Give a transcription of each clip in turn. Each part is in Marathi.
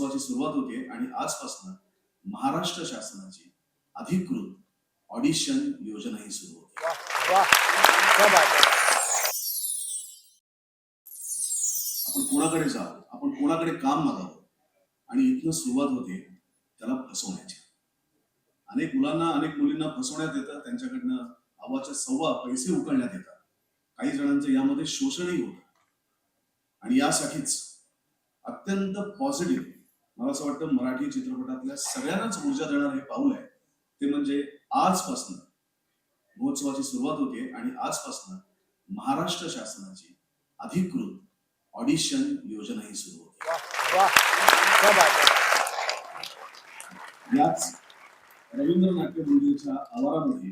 महोत्सवाची सुरुवात होते आणि आजपासून महाराष्ट्र शासनाची अधिकृत ऑडिशन योजनाही सुरू होते. है. आपण कोणाकडे जावं? आपण कोणाकडे काम मागावं आणि इथनं सुरुवात होते त्याला फसवण्याची. अनेक मुलांना अनेक मुलींना फसवण्यात येतं त्यांच्याकडनं अव्वाच्या सव्वा पैसे उकळण्यात येतात. काही जणांचं यामध्ये शोषणही होतं. आणि यासाठीच अत्यंत पॉझिटिव्ह मला असं वाटतं मराठी चित्रपटातल्या सगळ्यांनाच ऊर्जा देणारं हे पाऊल आहे. ते म्हणजे आजपासनं महोत्सवाची सुरुवात होते आणि आजपासनं महाराष्ट्र शासनाची अधिकृत ऑडिशन योजनाही सुरू होते. है. याच रवींद्र नाट्य मंदिरच्या आवारामध्ये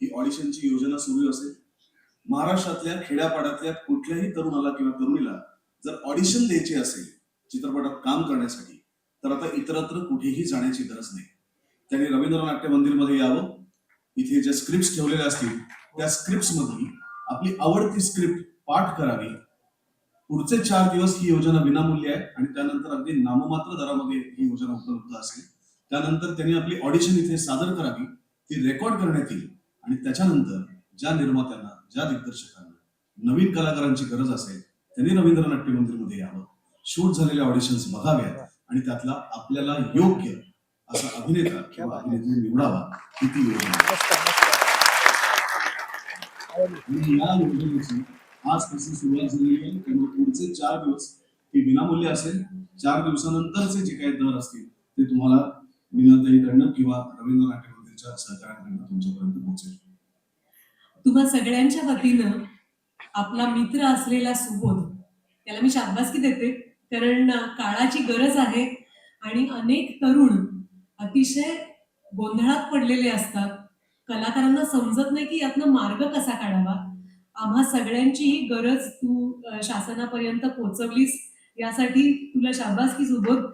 ही ऑडिशनची योजना सुरू असेल. महाराष्ट्रातल्या खेड्यापाड्यातल्या कुठल्याही तरुणाला किंवा तरुणीला जर ऑडिशन द्यायची असेल चित्रपटात काम करण्यासाठी तर आता इतरत्र कुठेही जाण्याची गरज नाही. त्यांनी रवींद्र नाट्य मंदिरमध्ये यावं. इथे ज्या स्क्रिप्ट ठेवलेल्या असतील त्या स्क्रिप्टमध्ये आपली आवडती स्क्रिप्ट पाठ करावी. पुढचे चार दिवस ही योजना विनामूल्य आहे आणि त्यानंतर अगदी नाममात्र दरामध्ये ही योजना उपलब्ध असेल. त्यानंतर त्यांनी आपली ऑडिशन इथे सादर करावी ती रेकॉर्ड करण्यात येईल आणि त्याच्यानंतर ज्या निर्मात्यांना ज्या दिग्दर्शकांना नवीन कलाकारांची गरज असेल त्यांनी रवींद्र नाट्य मंदिरमध्ये यावं. शूट झालेल्या ऑडिशन्स बघाव्यात. आणि त्यातला आपल्याला योग्य असा अभिनेता किंवा अभिनेत्री निवडावा ही ती योजना या योजनेची आजपासून सुरुवात झालेली आहे त्यामुळे पुढचे चार दिवस हे विनामूल्य असेल. चार दिवसानंतरचे जे काही दर असतील ते तुम्हाला विनंतीकडनं किंवा रवींद्र नाट्य मंदिरच्या सहकार्याकडनं तुमच्यापर्यंत पोहोचेल. तुम्हा सगळ्यांच्या वतीनं आपला मित्र असलेला सुबोध त्याला मी शाबासकी देते. कारण काळाची गरज आहे आणि अनेक तरुण अतिशय गोंधळात पडलेले असतात. कलाकारांना समजत नाही की यातनं मार्ग कसा काढावा. आम्हा सगळ्यांची ही गरज तू शासनापर्यंत पोहोचवलीस यासाठी तुला शाबासकी सुबोध